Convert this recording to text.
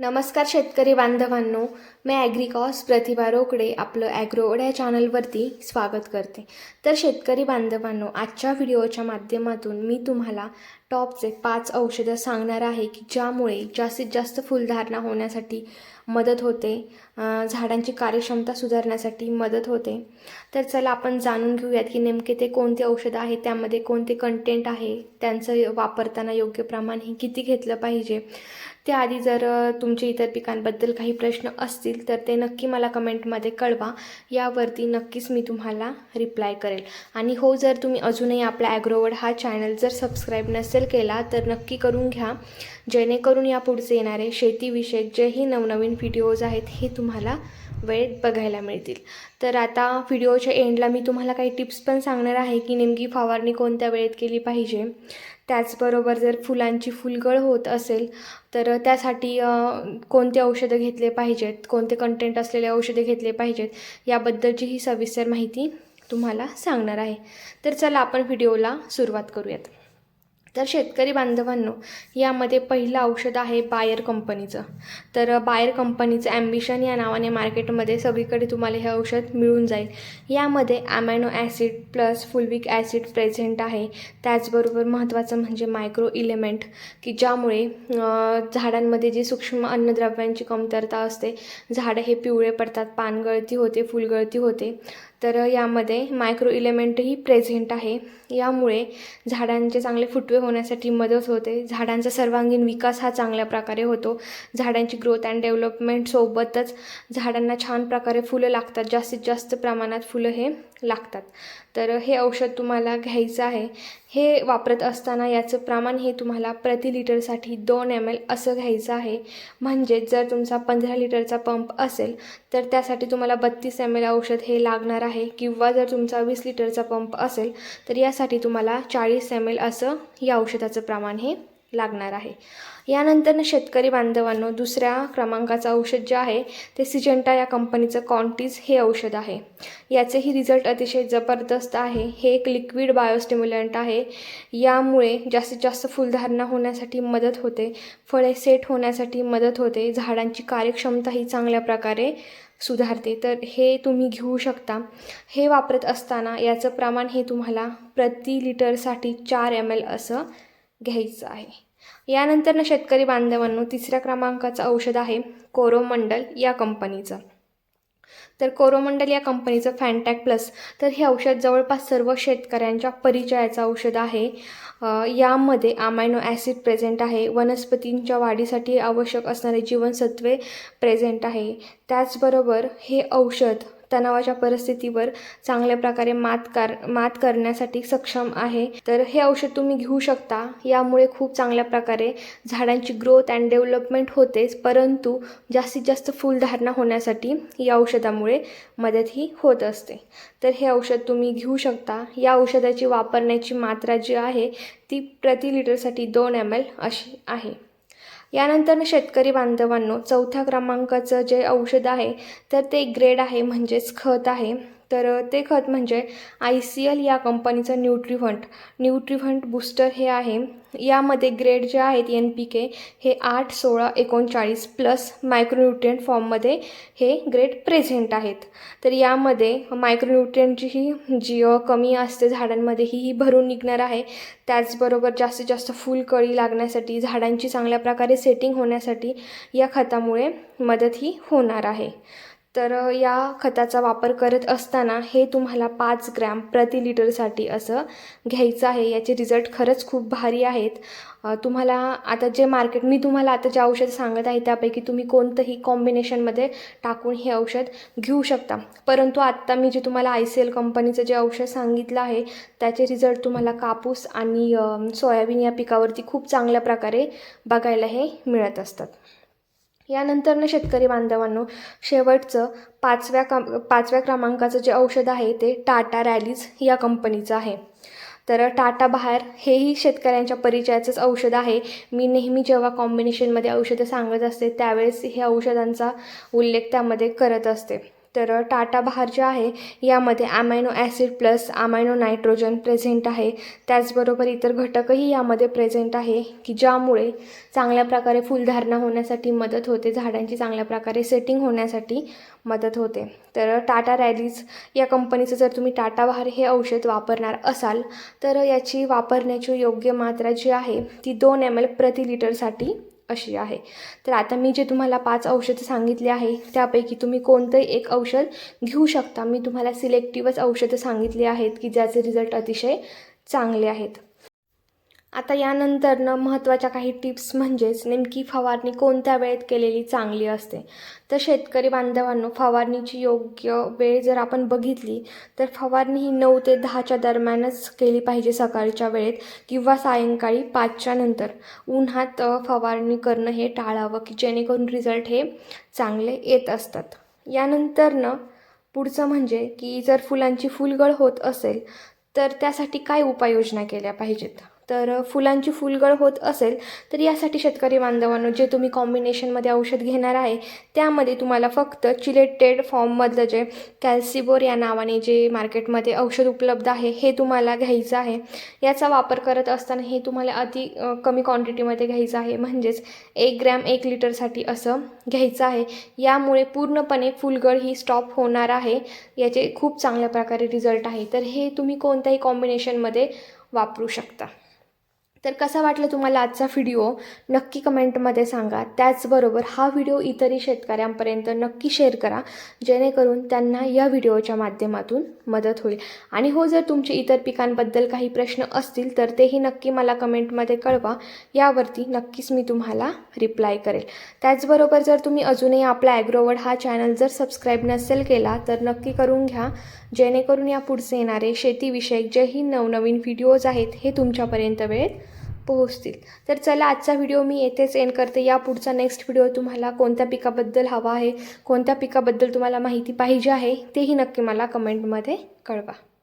नमस्कार शेतकरी बांधवांनो मी ॲग्रिकॉस प्रतिभा रोकडे आपलं ॲग्रोड या चॅनलवरती स्वागत करते. तर शेतकरी बांधवांनो आजच्या व्हिडिओच्या माध्यमातून मी तुम्हाला टॉपचे पाच औषधं सांगणार आहे की ज्यामुळे जास्तीत जास्त फुलधारणा होण्यासाठी मदत होते. झाडांची कार्यक्षमता सुधारण्यासाठी मदत होते. तर चला आपण जाणून घेऊयात की नेमके ते कोणते औषधं आहे त्यामध्ये कोणते कंटेंट आहे त्यांचं वापरताना योग्य प्रमाण हे किती घेतलं पाहिजे. त्याआधी जर तुमचे इतर पिकांबद्दल काही प्रश्न असतील तर ते नक्की मला कमेंटमध्ये कळवा. यावरती नक्कीच मी तुम्हाला रिप्लाय करेल. आणि हो जर तुम्ही अजूनही आपला ॲग्रोवर्ड हा चॅनल जर सबस्क्राईब नसेल केला तर नक्की करून घ्या. जेणेकरून या पुढचे येणारे शेतीविषयक जेही नवनवीन व्हिडिओज आहेत हे तुम्हाला वेळेत बघायला मिळतील. तर आता व्हिडिओच्या एंडला मी तुम्हाला काही टिप्स पण सांगणार आहे की नेमकी फवारणी कोणत्या वेळेत केली पाहिजे. त्याचबरोबर जर फुलांची फुलगळ होत असेल तर त्यासाठी कोणते औषधं घेतले पाहिजेत कोणते कंटेंट असलेले औषधे घेतले पाहिजेत याबद्दलची ही सविस्तर माहिती तुम्हाला सांगणार आहे. तर चला आपण व्हिडिओला सुरुवात करूयात. तर शेतकरी बांधवांनो यामध्ये पहिलं औषध आहे बायर कंपनीचं. तर बायर कंपनीचं ॲम्बिशन या नावाने मार्केटमध्ये सगळीकडे तुम्हाला हे औषध मिळून जाईल. यामध्ये amino acid plus fulvic acid present आहे. त्याचबरोबर महत्त्वाचं म्हणजे मायक्रो इलेमेंट की ज्यामुळे झाडांमध्ये जी सूक्ष्म अन्नद्रव्यांची कमतरता असते झाडं हे पिवळे पडतात पानगळती होते फुलगळती होते. तर यामध्ये मायक्रो इलेमेंटही प्रेझेंट आहे. यामुळे झाडांचे चांगले फुटवे होण्यासाठी मदत होते. झाडांचा सर्वांगीण विकास हा चांगल्या प्रकारे होतो. झाडांची ग्रोथ अँड डेव्हलपमेंटसोबतच झाडांना छान प्रकारे फुलं लागतात. जास्तीत जास्त प्रमाणात फुलं हे लागतात. तर हे औषध तुम्हाला घ्यायचं आहे. हे वापरत असताना याचं प्रमाण हे तुम्हाला प्रति लिटरसाठी दोन एम एल असं घ्यायचं आहे. म्हणजेच जर तुमचा पंधरा लिटरचा पंप असेल तर त्यासाठी तुम्हाला बत्तीस एम एल औषध हे लागणार आहे. किंवा जर तुमचा वीस लिटरचा पंप असेल तर यासाठी तुम्हाला चाळीस एम एल असं या औषधाचं प्रमाण हे लागणार आहे. यानंतर शेतकरी बांधवांनो दुसऱ्या क्रमांकाचं औषध जे आहे ते सिजेंटा या कंपनीचं कॉन्टीज हे औषध आहे. याचेही रिझल्ट अतिशय जबरदस्त आहे. हे एक लिक्विड बायोस्टिम्युलंट आहे. यामुळे जास्तीत जास्त फुलधारणा होण्यासाठी मदत होते. फळे सेट होण्यासाठी मदत होते. झाडांची कार्यक्षमताही चांगल्या प्रकारे सुधारते. तर हे तुम्ही घेऊ शकता. हे वापरत असताना याचं प्रमाण हे तुम्हाला प्रति लिटरसाठी चार एम एल असं घ्यायचं आहे. यानंतर ना शेतकरी बांधवांनो तिसऱ्या क्रमांकाचं औषध आहे कोरोमंडल या कंपनीचं. तर कोरोमंडल या कंपनीचं फॅनटॅक प्लस तर हे औषध जवळपास सर्व शेतकऱ्यांच्या परिचयाचं औषध आहे. यामध्ये अमायनो ॲसिड प्रेझेंट आहे. वनस्पतींच्या वाढीसाठी आवश्यक असणारे जीवनसत्वे प्रेझेंट आहे. त्याचबरोबर हे औषध तणावाच्या परिस्थितीवर चांगल्या प्रकारे मात कर मात करण्यासाठी सक्षम आहे. तर हे औषध तुम्ही घेऊ शकता. यामुळे खूप चांगल्या प्रकारे झाडांची ग्रोथ अँड डेव्हलपमेंट होतेच. परंतु जास्तीत जास्त फुलधारणा होण्यासाठी या औषधामुळे मदतही होत असते. तर हे औषध तुम्ही घेऊ शकता. या औषधाची वापरण्याची मात्रा जी आहे ती प्रति लिटरसाठी दोन एम एल अशी आहे. यानंतर शेतकरी बांधवांनो चौथ्या क्रमांकाचं जे औषध आहे तर ते ग्रेड आहे म्हणजेच खत आहे. तर ते खत म्हणजे आय सी एल या कंपनीचं न्यूट्रिफंट न्यूट्रिफंट बूस्टर हे आहे. यामध्ये ग्रेड जे आहेत एन पी के हे आठ सोळा एकोणचाळीस प्लस मायक्रोन्युट्रियंट फॉर्ममध्ये हे ग्रेड प्रेझेंट आहेत. तर यामध्ये मायक्रोन्युट्रियंटची ही जी कमी असते झाडांमध्ये ही ही भरून निघणार आहे. त्याचबरोबर जास्तीत जास्त फुलकळी लागण्यासाठी झाडांची चांगल्या प्रकारे सेटिंग होण्यासाठी या खतामुळे मदत ही होणार आहे. तर या खताचा वापर करत असताना हे तुम्हाला पाच ग्रॅम प्रति लिटरसाठी असं घ्यायचं आहे. याचे रिझल्ट खरंच खूप भारी आहेत. तुम्हाला आता जे मार्केट मी तुम्हाला आता जे औषध सांगत आहे त्यापैकी तुम्ही कोणतंही कॉम्बिनेशनमध्ये टाकून हे औषध घेऊ शकता. परंतु आत्ता मी जे तुम्हाला आय सी एल कंपनीचं जे औषध सांगितलं आहे त्याचे रिझल्ट तुम्हाला कापूस आणि सोयाबीन या पिकावरती खूप चांगल्या प्रकारे बघायला हे मिळत असतात. यानंतरनं शेतकरी बांधवांनो शेवटचं पाचव्या कम पाचव्या क्रमांकाचं जे औषध आहे ते टाटा रॅलीज या कंपनीचं आहे. तर टाटा बाहेर हेही शेतकऱ्यांच्या परिचयाचंच औषध आहे. मी नेहमी जेव्हा कॉम्बिनेशनमध्ये औषधं सांगत असते त्यावेळेस हे औषधांचा उल्लेख त्यामध्ये करत असते. तर टाटा बहार जे आहे यामध्ये amino acid plus amino nitrogen present आहे. त्याचबरोबर इतर घटकही यामध्ये प्रेझेंट आहे की ज्यामुळे चांगल्या प्रकारे फुलधारणा होण्यासाठी मदत होते झाडांची चांगल्या प्रकारे सेटिंग होण्यासाठी मदत होते. तर टाटा रॅलीज या कंपनीचं जर तुम्ही टाटा बहार हे औषध वापरणार असाल तर याची वापरण्याची योग्य मात्रा जी आहे ती दोन एम एल प्रति लिटरसाठी अशी आहे. तर आता मी जे तुम्हाला पाच औषधं सांगितले आहे त्यापैकी तुम्ही कोणतंही एक औषध घेऊ शकता. मी तुम्हाला सिलेक्टिव्हच औषधं सांगितली आहेत की ज्याचे रिझल्ट अतिशय चांगले आहेत. आता यानंतरनं महत्त्वाच्या काही टिप्स म्हणजेच नेमकी फवारणी कोणत्या वेळेत केलेली चांगली असते? तर शेतकरी बांधवांनो फवारणीची योग्य वेळ जर आपण बघितली तर फवारणी ही नऊ ते दहाच्या दरम्यानच केली पाहिजे सकाळच्या वेळेत किंवा सायंकाळी पाचच्या नंतर. उन्हात फवारणी करणं हे टाळावं की जेणेकरून रिझल्ट हे चांगले येत असतात. यानंतरनं पुढचं म्हणजे की जर फुलांची फुलगळ होत असेल तर त्यासाठी काय उपाययोजना केल्या पाहिजेत? तर फुलांची फुलगळ होत असेल तर यासाठी शेतकरी बांधवांनो जे तुम्ही कॉम्बिनेशनमध्ये औषध घेणार आहे त्यामध्ये तुम्हाला फक्त चिलेटेड फॉर्ममधलं जे कॅल्सिबोर या नावाने जे मार्केटमध्ये औषध उपलब्ध आहे हे तुम्हाला घ्यायचं आहे. याचा वापर करत असताना हे तुम्हाला अति कमी क्वांटिटीमध्ये घ्यायचं आहे. म्हणजेच एक ग्रॅम एक लिटरसाठी असं घ्यायचं आहे. यामुळे पूर्णपणे फुलगळ ही स्टॉप होणार आहे. याचे खूप चांगल्या प्रकारे रिझल्ट आहे. तर हे तुम्ही कोणत्याही कॉम्बिनेशनमध्ये वापरू शकता. तर कसा वाटला तुम्हाला आजचा व्हिडिओ नक्की कमेंटमध्ये सांगा. त्याचबरोबर हा व्हिडिओ इतरही शेतकऱ्यांपर्यंत नक्की शेअर करा. जेणेकरून त्यांना या व्हिडिओच्या माध्यमातून मदत होईल. आणि हो जर तुमचे इतर पिकांबद्दल काही प्रश्न असतील तर तेही नक्की मला कमेंटमध्ये कळवा. यावरती नक्कीच मी तुम्हाला रिप्लाय करेल. त्याचबरोबर जर तुम्ही अजूनही आपला ॲग्रोवर्ड हा चॅनल जर सबस्क्राईब नसेल केला तर नक्की करून घ्या. जेणेकरून या पुढचे येणारे शेतीविषयक जेही नवनवीन व्हिडिओज आहेत हे तुमच्यापर्यंत वेळेत पोहोचतील. तर चला आजचा व्हिडिओ मी येथेच एंड करते. या पुढचा नेक्स्ट व्हिडिओ तुम्हाला कोणत्या पिकाबद्दल हवा आहे कोणत्या पिकाबद्दल तुम्हाला माहिती पाहिजे आहे तेही नक्की मला कमेंटमध्ये कळवा.